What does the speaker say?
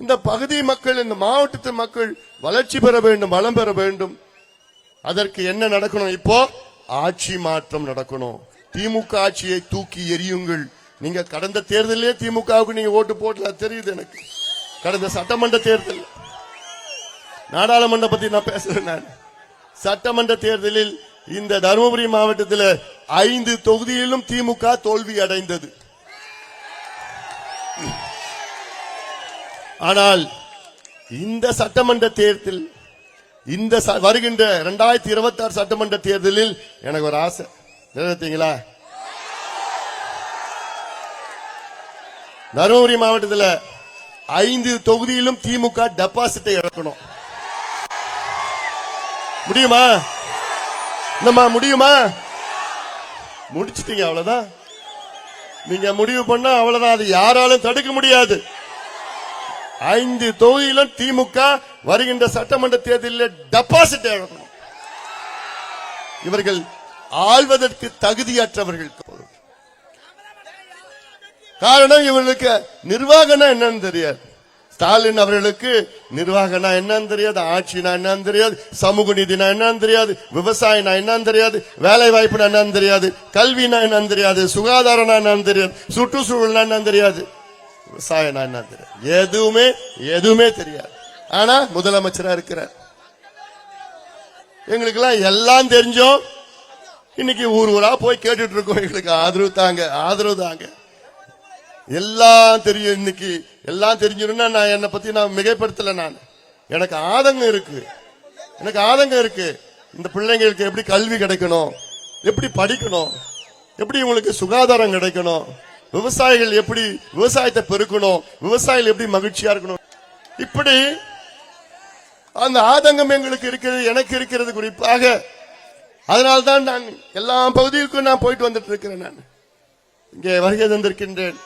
இந்த பகுதி மக்கள் இந்த மாவட்டத்து மக்கள் வளர்ச்சி பெற வேண்டும் வளம் பெற வேண்டும். அதற்கு என்ன நடக்கணும் இப்போ? ஆட்சி மாற்றம் நடக்கணும். திமுக ஆட்சியை தூக்கி எரியுங்கள் நீங்க கடந்த தேர்தலே திமுகவுக்கு நீங்க ஓட்டு போடல தெரியுது எனக்கு. கடந்த சட்டமன்ற தேர்தல் நாடாளுமன்ற பத்தி நான் பேசுறேன் நான். சட்டமன்ற தேர்தலில் இந்த தருமபுரி மாவட்டத்தில் ஐந்து தொகுதியிலும் திமுக தோல்வி அடைந்தது. ஆனால் இந்த சட்டமன்ற தேர்தல் இந்த ச- வருகின்ற இரண்டாயிரத்தி இருபத்தி ஆறு சட்டமன்ற தேர்தலில் எனக்கு ஒரு ஆசை. நிறைவேற்றீங்களா தருமபுரி மாவட்டத்தில் ஐந்து தொகுதியிலும் திமுக டெபாசிட்டை இழக்கணும். முடியுமா? என்னம்மா முடியுமா? முடிச்சிட்டீங்க அவ்வளவுதான். நீங்க முடிவு பண்ணா அவ்வளவுதான். அது யாராலும் தடுக்க முடியாது. ஐந்து தொகுதியிலும் திமுக வருகின்ற சட்டமன்ற தேர்தலில் டெபாசிட் இழக்கணும் இவர்கள் ஆழ்வதற்கு தகுதியற்றவர்கள். காரணம் இவர்களுக்கு நிர்வாகம்னா என்னன்னு தெரியாது. ஸ்டாலின் அவர்களுக்கு நிர்வாகம்னா என்னன்னு தெரியாது ஆட்சினா என்னன்னு தெரியாது சமூக நீதினா என்னன்னு தெரியாது விவசாயம்னா என்னன்னு தெரியாது வேலை வாய்ப்புனா என்னன்னு தெரியாது கல்வினா என்னன்னு தெரியாது சுகாதாரம்னா என்னன்னு தெரியாது சுற்றுச்சூழல்னா என்னன்னு தெரியாது. விவசாயம்னா என்ன தெரியும் எதுவுமே எதுவுமே தெரியாது. ஆனா முதலமைச்சரா இருக்கிறார். எங்களுக்கெல்லாம் எல்லாம் தெரிஞ்சோம். இன்னைக்கு ஊர் ஊரா போய் கேட்டுட்டு இருக்கோம் எங்களுக்கு ஆதரவு தாங்க ஆதரவு தாங்க. எல்லாம் தெரியும் இன்னைக்கு. எல்லாம் தெரிஞ்சிருந்தா நான் என்னை பத்தி நான் மிகைப்படுத்தல நான். எனக்கு ஆதங்கம் இருக்கு. எனக்கு ஆதங்கம் இருக்கு. இந்த பிள்ளைங்களுக்கு எப்படி கல்வி கிடைக்கணும்? எப்படி படிக்கணும்? எப்படி இவங்களுக்கு சுகாதாரம் கிடைக்கணும்? விவசாயிகள் எப்படி விவசாயத்தை பெருக்கணும்? விவசாயிகள் எப்படி மகிழ்ச்சியா இருக்கணும்? இப்படி அந்த ஆதங்கம் எங்களுக்கு இருக்கிறது எனக்கு இருக்கிறது குறிப்பாக. அதனால்தான் நான் எல்லா பகுதிகளுக்கும் நான் போயிட்டு வந்துட்டு இருக்கிறேன் நான். இங்கே வருகை தந்திருக்கின்றேன்.